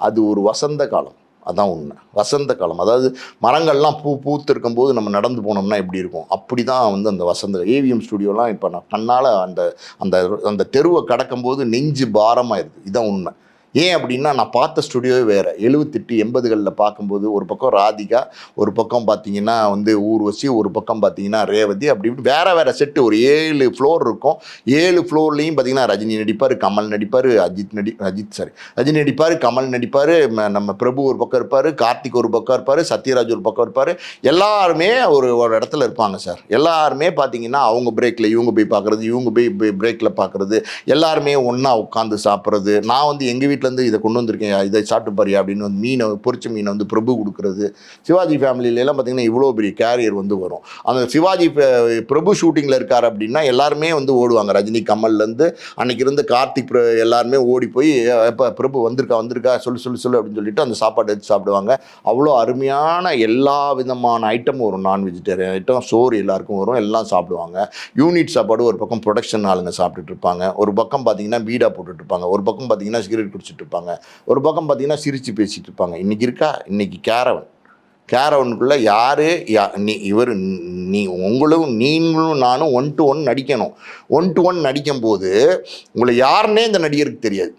அது ஒரு வசந்த காலம். அதான் உண்மை. வசந்த காலம். அதாவது மரங்கள்லாம் பூ பூத்து இருக்கும்போது நம்ம நடந்து போனோம்னா எப்படி இருக்கும்? அப்படி தான் வந்து அந்த வசந்த ஏவிஎம் ஸ்டுடியோலாம் இப்போ நான் கண்ணால் அந்த அந்த அந்த தெருவை கடக்கும்போது நெஞ்சு பாரமாயிருது இதுதான் உண்மை. ஏன் அப்படின்னா நான் பார்த்த ஸ்டுடியோவே வேறு. எழுபத்தெட்டு எண்பதுகளில் பார்க்கும்போது ஒரு பக்கம் ராதிகா ஒரு பக்கம் பார்த்தீங்கன்னா வந்து ஊர்வசி ஒரு பக்கம் பார்த்தீங்கன்னா ரேவதி அப்படி இப்படி வேறு வேறு செட்டு ஒரு ஏழு ஃப்ளோர் இருக்கும். ஏழு ஃப்ளோர்லேயும் பார்த்தீங்கன்னா ரஜினி நடிப்பார் கமல் நடிப்பார் அஜித் நடி அஜித் சாரி ரஜினி நடிப்பார் கமல் நடிப்பார் நம்ம பிரபு ஒரு பக்கம் இருப்பார் கார்த்திக் ஒரு பக்கம் இருப்பார் சத்யராஜ் ஒரு பக்கம் இருப்பார். எல்லாருமே ஒரு ஒரு இடத்துல இருப்பாங்க சார் எல்லாருமே பார்த்தீங்கன்னா அவங்க பிரேக்கில் இவங்க போய் பார்க்குறது இவங்க போய் பிரேக்கில் பார்க்குறது எல்லாருமே ஒன்றா உட்காந்து சாப்பிட்றது. நான் வந்து எங்கள் வீட்டிலேருந்து இதை கொண்டு வந்திருக்கேன் இதை சாப்பிட்டு பாரு அப்படின்னு வந்து மீனை பொறிச்ச மீனை வந்து பிரபு கொடுக்குறது. சிவாஜி ஃபேமிலியிலலாம் பார்த்தீங்கன்னா இவ்வளோ பெரிய கேரியர் வந்து வரும். அந்த சிவாஜி பிரபு ஷூட்டிங்கில் இருக்கார் அப்படின்னா எல்லாருமே வந்து ஓடுவாங்க. ரஜினி கமல்லேருந்து அன்றைக்கி இருந்த கார்த்திக் பிர- எல்லாருமே ஓடி போய் எப்போ பிரபு வந்திருக்கா வந்திருக்கா? சொல்லு சொல்லு சொல்லு அப்படின்னு சொல்லிட்டு அந்த சாப்பாடு எடுத்து சாப்பிடுவாங்க. அவ்வளோ அருமையான எல்லா விதமான ஐட்டமும் வரும். நான் வெஜிடேரியன் ஐட்டம் சோறு எல்லாருக்கும் வரும். எல்லாம் சாப்பிடுவாங்க. யூனிட் சாப்பாடு ஒரு பக்கம் ப்ரொடக்ஷன் ஆளுங்க சாப்பிட்டுட்டு இருப்பாங்க. ஒரு பக்கம் பார்த்தீங்கன்னா பீடா போட்டுட்டு இருப்பாங்க. ஒரு பக்கம் பார்த்தீங்கன்னா சிகரெட் குடிச்சிட்டு இருப்பாங்க ஒரு பக்கம் பார்த்தீங்கன்னா சிரித்து பேசிட்டு இருப்பாங்க இன்றைக்கி இருக்கா? இன்றைக்கி கேரவன். கேரவனுக்குள்ளே யார்? யா நீ இவர் நீ உங்களும் நீங்களும் நானும் ஒன் டு ஒன் நடிக்கணும். ஒன் டு ஒன் நடிக்கும்போது உங்களை யாருன்னே இந்த நடிகருக்கு தெரியாது.